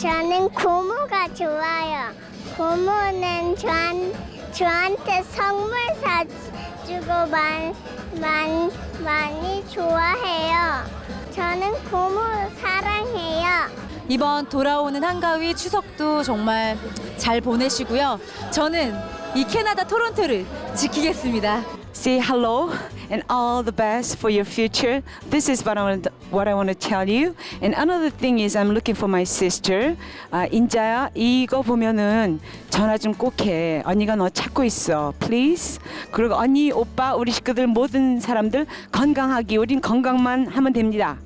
저는 고모가 좋아요. 고모는 저한, 저한테 선물 사주고 많, 많, 많이 좋아해요. 저는 고모 사랑해요. 이번 돌아오는 한가위 추석도 정말 잘 보내시고요. 저는 이 캐나다 토론토를 지키겠습니다. Say hello and all the best for your future. This is what I want, what I want to tell you. And another thing is I'm looking for my sister. 아, 인자야 이거 보면은 전화 좀 꼭 해. 언니가 너 찾고 있어. Please. 그리고 언니, 오빠, 우리 식구들 모든 사람들 건강하기. 우린 건강만 하면 됩니다.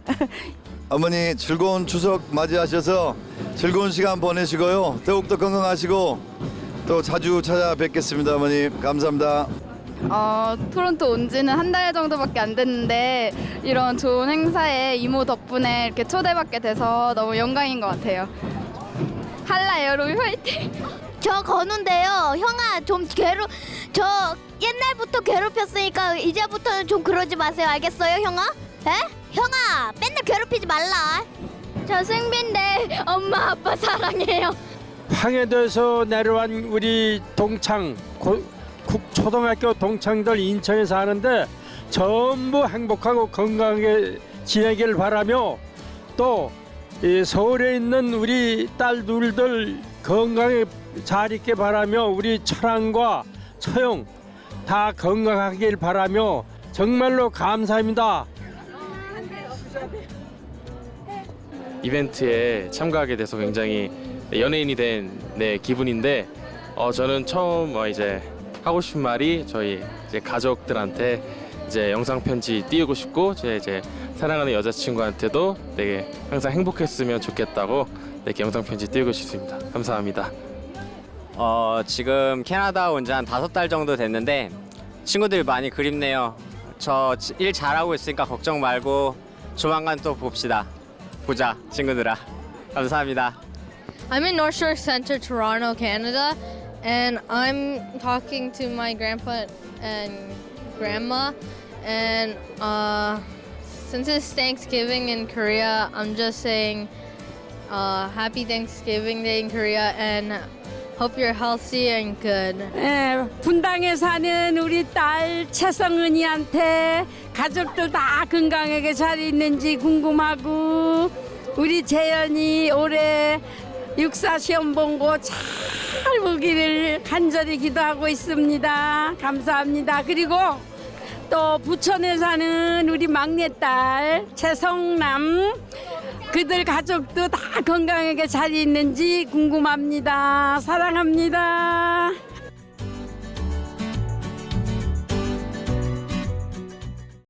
어머니 즐거운 추석 맞이하셔서 즐거운 시간 보내시고요. 더욱더 건강하시고 또 자주 찾아뵙겠습니다, 어머니. 감사합니다. 어, 토론토 온 지는 한 달 정도밖에 안 됐는데 이런 좋은 행사에 이모 덕분에 이렇게 초대받게 돼서 너무 영광인 것 같아요. 할라 여러분 화이팅! 저 건우인데요. 형아 좀 괴롭 저 옛날부터 괴롭혔으니까 이제부터는 좀 그러지 마세요. 알겠어요, 형아? 에? 형아, 맨날 괴롭히지 말라. 저 승빈데 엄마 아빠 사랑해요. 황해도에서 내려온 우리 동창 고, 국 초등학교 동창들 인천에 사는데 전부 행복하고 건강하게 지내길 바라며 또이 서울에 있는 우리 딸 둘들 건강에 잘 있게 바라며 우리 철항과 처용 다 건강하길 바라며 정말로 감사합니다. 이벤트에 참가하게 돼서 굉장히 연예인이 된 네, 기분인데 어, 저는 처음 어, 이제 하고 싶은 말이 저희 이제 가족들한테 이제 영상 편지 띄우고 싶고 제 이제 사랑하는 여자친구한테도 되게 항상 행복했으면 좋겠다고 이렇게 영상 편지 띄우고 싶습니다. 감사합니다. 어, 지금 캐나다 온 지 한 다섯 달 정도 됐는데 친구들이 많이 그립네요. 저 일 잘하고 있으니까 걱정 말고 조만간 또 봅시다. 보자, 친구들아. 감사합니다. I'm in North Shore Center, Toronto, Canada, and I'm talking to my grandpa and grandma. And uh, since it's Thanksgiving in Korea, I'm just saying uh, Happy Thanksgiving Day in Korea and hope you're healthy and good. 예, 분당에 사는 우리 딸 최성은이한테 가족들 다 건강하게 잘 있는지 궁금하고 우리 재현이 올해 육사 시험 본거잘 보기를 간절히 기도하고 있습니다. 감사합니다. 그리고 또 부천에 사는 우리 막내딸 최성남 그들 가족도 다 건강하게 잘 있는지 궁금합니다. 사랑합니다.